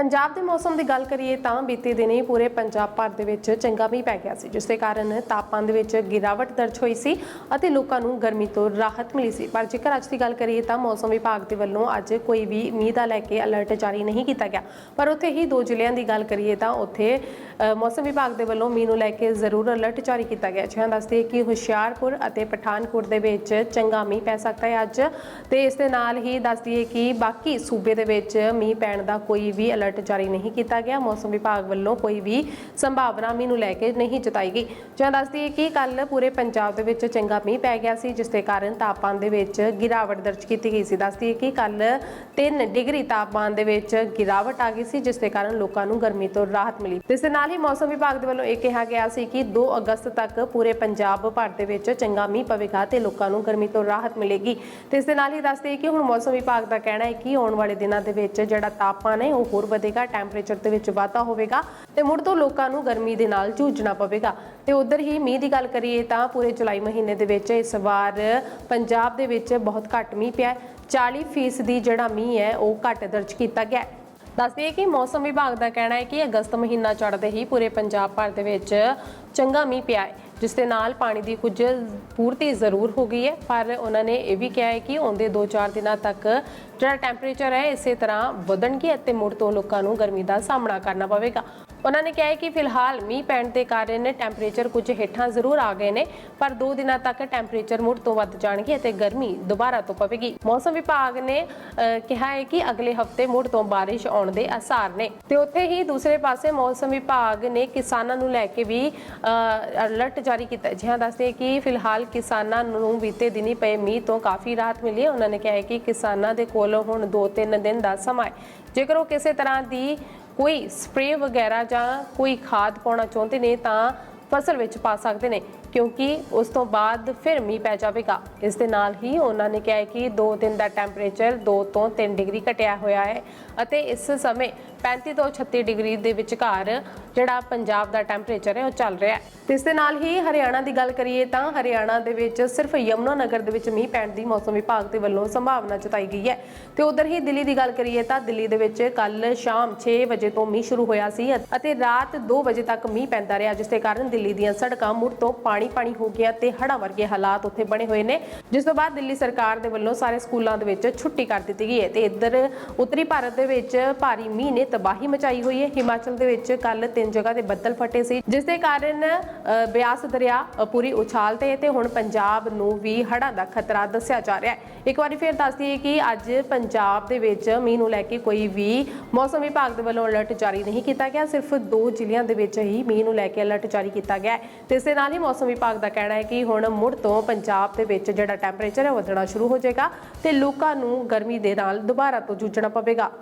ਪੰਜਾਬ ਦੇ ਮੌਸਮ ਦੀ ਗੱਲ ਕਰੀਏ ਤਾਂ ਬੀਤੇ ਦਿਨੀ ਪੂਰੇ ਪੰਜਾਬ ਭਰ ਦੇ ਵਿੱਚ ਚੰਗਾ ਮੀਂਹ ਪੈ ਗਿਆ ਸੀ, ਜਿਸ ਦੇ ਕਾਰਨ ਤਾਪਮਾਨ ਦੇ ਵਿੱਚ ਗਿਰਾਵਟ ਦਰਜ ਹੋਈ ਸੀ ਅਤੇ ਲੋਕਾਂ ਨੂੰ ਗਰਮੀ ਤੋਂ ਰਾਹਤ ਮਿਲੀ ਸੀ। ਪਰ ਜੇਕਰ ਅੱਜ ਦੀ ਗੱਲ ਕਰੀਏ ਤਾਂ ਮੌਸਮ ਵਿਭਾਗ ਦੇ ਵੱਲੋਂ ਅੱਜ ਕੋਈ ਵੀ ਮੀਂਹ ਦਾ ਲੈ ਕੇ ਅਲਰਟ ਜਾਰੀ ਨਹੀਂ ਕੀਤਾ ਗਿਆ। ਪਰ ਉੱਥੇ ਹੀ ਦੋ ਜ਼ਿਲ੍ਹਿਆਂ ਦੀ ਗੱਲ ਕਰੀਏ ਤਾਂ ਉੱਥੇ ਮੌਸਮ ਵਿਭਾਗ ਦੇ ਵੱਲੋਂ ਮੀਂਹ ਨੂੰ ਲੈ ਕੇ ਜ਼ਰੂਰ ਅਲਰਟ ਜਾਰੀ ਕੀਤਾ ਗਿਆ। ਜਿਹਾਂ ਦੱਸਦੇ ਕਿ ਹੁਸ਼ਿਆਰਪੁਰ ਅਤੇ ਪਠਾਨਕੋਟ ਦੇ ਵਿੱਚ ਚੰਗਾ ਮੀਂਹ ਪੈ ਸਕਦਾ ਹੈ ਅੱਜ। ਤੇ ਇਸ ਦੇ ਨਾਲ ਹੀ ਦੱਸ ਦਈਏ ਕਿ ਬਾਕੀ ਸੂਬੇ ਦੇ ਵਿੱਚ ਮੀਂਹ ਪੈਣ ਦਾ ਕੋਈ ਵੀ ਅਲਰਟ ਜਾਰੀ ਨਹੀਂ ਕੀਤਾ ਗਿਆ। ਮੌਸਮ ਵਿਭਾਗ ਵੱਲੋਂ ਕੋਈ ਵੀ ਸੰਭਾਵਨਾ ਮੀਂਹ ਨੂੰ ਲੈ ਕੇ ਨਹੀਂ ਜਤਾਈ ਗਈ। ਜਿਵੇਂ ਦੱਸ ਦਈਏ ਕਿ ਕੱਲ ਪੂਰੇ ਪੰਜਾਬ ਦੇ ਵਿੱਚ ਚੰਗਾ ਮੀਂਹ ਪੈ ਗਿਆ ਸੀ, ਜਿਸ ਦੇ ਕਾਰਨ ਤਾਪਮਾਨ ਦੇ ਵਿੱਚ ਗਿਰਾਵਟ ਦਰਜ ਕੀਤੀ ਗਈ ਸੀ। ਦੱਸ ਦਈਏ ਕਿ ਕੱਲ 3 ਡਿਗਰੀ ਤਾਪਮਾਨ ਦੇ ਵਿੱਚ ਗਿਰਾਵਟ ਆ ਗਈ ਸੀ, ਜਿਸ ਦੇ ਕਾਰਨ ਲੋਕਾਂ ਨੂੰ ਗਰਮੀ ਤੋਂ ਰਾਹਤ ਮਿਲੀ। ਇਸ ਦੇ ਨਾਲ ਹੀ ਮੌਸਮ ਵਿਭਾਗ ਦੇ ਵੱਲੋਂ ਇਹ ਕਿਹਾ ਗਿਆ ਸੀ ਕਿ 2 ਅਗਸਤ ਤੱਕ ਪੂਰੇ ਪੰਜਾਬ ਭਰ ਦੇ ਵਿੱਚ ਚੰਗਾ ਮੀਂਹ ਪਵੇਗਾ ਤੇ ਲੋਕਾਂ ਨੂੰ ਗਰਮੀ ਤੋਂ ਰਾਹਤ ਮਿਲੇਗੀ। ਤੇ ਇਸ ਦੇ ਨਾਲ ਹੀ ਦੱਸਦੇ ਕਿ ਹੁਣ ਮੌਸਮ ਵਿਭਾਗ ਦਾ ਕਹਿਣਾ ਹੈ ਕਿ ਆਉਣ ਵਾਲੇ ਦਿਨਾਂ ਦੇ ਵਿੱਚ ਜਿਹੜਾ ਤਾਪਮਾਨ ਹੈ ਉਹ ਹੋਰ ਵਧੇਗਾ ਟੈਂਪਰੇਚਰ ਦੇ ਵਿੱਚ ਵਾਧਾ ਹੋਵੇਗਾ ਤੇ ਮੁੜ ਤੋਂ ਲੋਕਾਂ ਨੂੰ ਗਰਮੀ ਦੇ ਨਾਲ ਜੂਝਣਾ ਪਵੇਗਾ। ਤੇ ਉਧਰ ਹੀ ਮੀਂਹ ਦੀ ਗੱਲ ਕਰੀਏ ਤਾਂ ਪੂਰੇ ਜੁਲਾਈ ਮਹੀਨੇ ਦੇ ਵਿੱਚ ਇਸ ਵਾਰ ਪੰਜਾਬ ਦੇ ਵਿੱਚ ਬਹੁਤ ਘੱਟ ਮੀਂਹ ਪਿਆ ਹੈ। 40% ਦੀ ਜਿਹੜਾ ਮੀਂਹ ਹੈ, ਉਹ ਘੱਟ ਦਰਜ ਕੀਤਾ ਗਿਆ ਹੈ। ਦੱਸ ਕਿ ਮੌਸਮ ਵਿਭਾਗ ਦਾ ਕਹਿਣਾ ਹੈ ਕਿ ਅਗਸਤ ਮਹੀਨਾ ਚੜ੍ਹਦੇ ਹੀ ਪੂਰੇ ਪੰਜਾਬ ਭਰ ਦੇ ਵਿੱਚ ਚੰਗਾ ਮੀਂਹ ਪਿਆ ਹੈ। ਜਿਸ ਦੇ ਨਾਲ ਪਾਣੀ ਦੀ ਕੁਝ ਪੂਰਤੀ ਜ਼ਰੂਰ ਹੋ ਗਈ ਹੈ ਪਰ ਉਹਨਾਂ ਨੇ ਇਹ ਵੀ ਕਿਹਾ ਹੈ ਕਿ ਆਉਂਦੇ 2-4 ਦਿਨਾਂ ਤੱਕ ਜਿਹੜਾ ਟੈਂਪਰੇਚਰ ਹੈ ਇਸੇ ਤਰ੍ਹਾਂ ਵਧਣਗੇ ਅਤੇ ਮੁੜ ਤੋਂ ਲੋਕਾਂ ਨੂੰ ਗਰਮੀ ਦਾ ਸਾਹਮਣਾ ਕਰਨਾ ਪਵੇਗਾ। ਉਹਨਾਂ ਨੇ ਕਿਹਾ ਹੈ ਕਿ ਫਿਲਹਾਲ ਮੀਂਹ ਪੈਣ ਦੇ ਕਾਰਨ ਟੈਂਪਰੇਚਰ ਕੁਝ ਹੇਠਾਂ ਜ਼ਰੂਰ ਆ ਗਏ ਨੇ ਪਰ 2 ਦਿਨਾਂ ਤੱਕ ਟੈਂਪਰੇਚਰ ਮੁੜ ਤੋਂ ਵੱਧ ਜਾਣਗੇ ਅਤੇ ਗਰਮੀ ਦੁਬਾਰਾ ਤੋਂ ਪਵੇਗੀ। ਮੌਸਮ ਵਿਭਾਗ ਨੇ ਅਹ, ਕਿਹਾ ਹੈ ਕਿ ਅਗਲੇ ਹਫ਼ਤੇ ਮੁੜ ਤੋਂ ਬਾਰਿਸ਼ ਆਉਣ ਦੇ ਆਸਾਰ ਨੇ। ਤੇ ਉੱਥੇ ਹੀ ਦੂਸਰੇ ਪਾਸੇ ਮੌਸਮ ਵਿਭਾਗ ਨੇ ਕਿਸਾਨਾਂ ਨੂੰ ਲੈ ਕੇ ਵੀ ਅਹ, ਅਲਰਟ ਜਾਰੀ ਕੀਤਾ ਜਿਹਾਂ ਦੱਸਦੇ ਕਿ ਫਿਲਹਾਲ ਕਿਸਾਨਾਂ ਨੂੰ ਬੀਤੇ ਦਿਨੀ ਪਏ ਮੀਂਹ ਤੋਂ ਕਾਫੀ ਰਾਹਤ ਮਿਲੀ ਹੈ। ਉਹਨਾਂ ਨੇ ਕਿਹਾ ਹੈ ਕਿ ਕਿਸਾਨਾਂ ਦੇ ਕੋਲ ਹੁਣ 2-3 ਦਿਨ ਦਾ ਸਮਾਂ ਹੈ। ਜੇਕਰ ਉਹ ਕਿਸੇ ਤਰ੍ਹਾਂ ਦੀ ਕੋਈ ਸਪਰੇਅ ਵਗੈਰਾ ਜਾਂ ਕੋਈ ਖਾਦ ਪਾਉਣਾ ਚਾਹੁੰਦੇ ਨੇ ਤਾਂ ਫਸਲ ਵਿੱਚ ਪਾ ਸਕਦੇ ਨੇ। ਕਿਉਂਕਿ ਉਸ ਤੋਂ ਬਾਅਦ ਫਿਰ ਮੀਂਹ ਪੈ ਜਾਵੇਗਾ। ਇਸ ਦੇ ਨਾਲ ਹੀ ਉਹਨਾਂ ਨੇ ਕਿਹਾ ਕਿ 2 ਦਿਨ ਦਾ ਟੈਂਪਰੇਚਰ 2 ਤੋਂ 3 ਡਿਗਰੀ ਘਟਿਆ ਹੋਇਆ ਹੈ ਅਤੇ ਇਸ ਸਮੇਂ 35 ਤੋਂ 36 ਡਿਗਰੀ ਦੇ ਵਿਚਕਾਰ ਜਿਹੜਾ ਪੰਜਾਬ ਦਾ ਟੈਂਪਰੇਚਰ ਹੈ ਉਹ ਚੱਲ ਰਿਹਾ ਹੈ। ਤੇ ਇਸ ਦੇ ਨਾਲ ਹੀ ਹਰਿਆਣਾ ਦੀ ਗੱਲ ਕਰੀਏ ਤਾਂ ਹਰਿਆਣਾ ਦੇ ਵਿੱਚ ਸਿਰਫ ਯਮੁਨਾ ਨਗਰ ਦੇ ਵਿੱਚ ਮੀਂਹ ਪੈਣ ਦੀ ਮੌਸਮ ਵਿਭਾਗ ਦੇ ਵੱਲੋਂ ਸੰਭਾਵਨਾ ਜਤਾਈ ਗਈ ਹੈ। ਤੇ ਉਧਰ ਹੀ ਦਿੱਲੀ ਦੀ ਗੱਲ ਕਰੀਏ ਤਾਂ ਦਿੱਲੀ ਦੇ ਵਿੱਚ ਕੱਲ ਸ਼ਾਮ 6 ਵਜੇ ਤੋਂ ਮੀਂਹ ਸ਼ੁਰੂ ਹੋਇਆ ਸੀ ਅਤੇ ਰਾਤ 2 ਵਜੇ ਤੱਕ ਮੀਂਹ ਪੈਂਦਾ ਰਿਹਾ, ਜਿਸ ਦੇ ਕਾਰਨ ਦਿੱਲੀ ਦੀਆਂ ਸੜਕਾਂ ਮੁੜ ਤੋਂ ਪਾਣੀ ਪਾਣੀ ਪਾਣੀ ਹੋ ਗਿਆ ਤੇ ਹੜ੍ਹਾਂ ਵਰਗੇ ਹਾਲਾਤ ਉੱਥੇ ਬਣੇ ਹੋਏ ਨੇ। ਜਿਸ ਤੋਂ ਬਾਅਦ ਦਿੱਲੀ ਸਰਕਾਰ ਦੇ ਵੱਲੋਂ ਸਾਰੇ ਸਕੂਲਾਂ ਦੇ ਵਿੱਚ ਛੁੱਟੀ ਕਰ ਦਿੱਤੀ ਗਈ ਹੈ ਤੇ ਇੱਧਰ ਉੱਤਰੀ ਭਾਰਤ ਦੇ ਵਿੱਚ ਭਾਰੀ ਮੀਂਹ ਨੇ ਤਬਾਹੀ ਮਚਾਈ ਹੋਈ ਹੈ। ਹਿਮਾਚਲ ਦੇ ਵਿੱਚ ਕੱਲ ਤਿੰਨ ਜਗ੍ਹਾ ਤੇ ਬੱਦਲ ਫਟੇ ਸੀ, ਜਿਸ ਦੇ ਕਾਰਨ ਬਿਆਸ ਦਰਿਆ ਪੂਰੀ ਉਛਾਲ ਤੇ ਤੇ ਹੁਣ ਪੰਜਾਬ ਨੂੰ ਵੀ ਹੜ੍ਹਾਂ ਦਾ ਖਤਰਾ ਦੱਸਿਆ ਜਾ ਰਿਹਾ ਹੈ। ਇੱਕ ਵਾਰੀ ਫਿਰ ਦੱਸ ਦਈਏ ਕਿ ਅੱਜ ਪੰਜਾਬ ਦੇ ਵਿੱਚ ਮੀਂਹ ਨੂੰ ਲੈ ਕੇ ਕੋਈ ਵੀ ਮੌਸਮ ਵਿਭਾਗ ਦੇ ਵੱਲੋਂ ਅਲਰਟ ਜਾਰੀ ਨਹੀਂ ਕੀਤਾ ਗਿਆ। ਸਿਰਫ ਦੋ ਜ਼ਿਲ੍ਹਿਆਂ ਦੇ ਵਿੱਚ ਹੀ ਮੀਂਹ ਨੂੰ ਲੈ ਕੇ ਅਲਰਟ ਜਾਰੀ ਕੀਤਾ ਗਿਆ ਹੈ ਤੇ ਇਸ ਦੇ ਨਾਲ ਹੀ ਮੌਸਮ ਵਿਭਾਗ ਦਾ ਕਹਿਣਾ ਹੈ ਕਿ ਹੁਣ ਮੁੜ ਤੋਂ ਪੰਜਾਬ ਦੇ ਵਿੱਚ ਜਿਹੜਾ ਟੈਂਪਰੇਚਰ ਹੈ ਵਧਣਾ ਸ਼ੁਰੂ ਹੋ ਜਾਏਗਾ ਤੇ ਲੋਕਾਂ ਨੂੰ ਗਰਮੀ ਦੇ ਨਾਲ ਦੁਬਾਰਾ ਤੋਂ ਜੂਝਣਾ ਪਵੇਗਾ।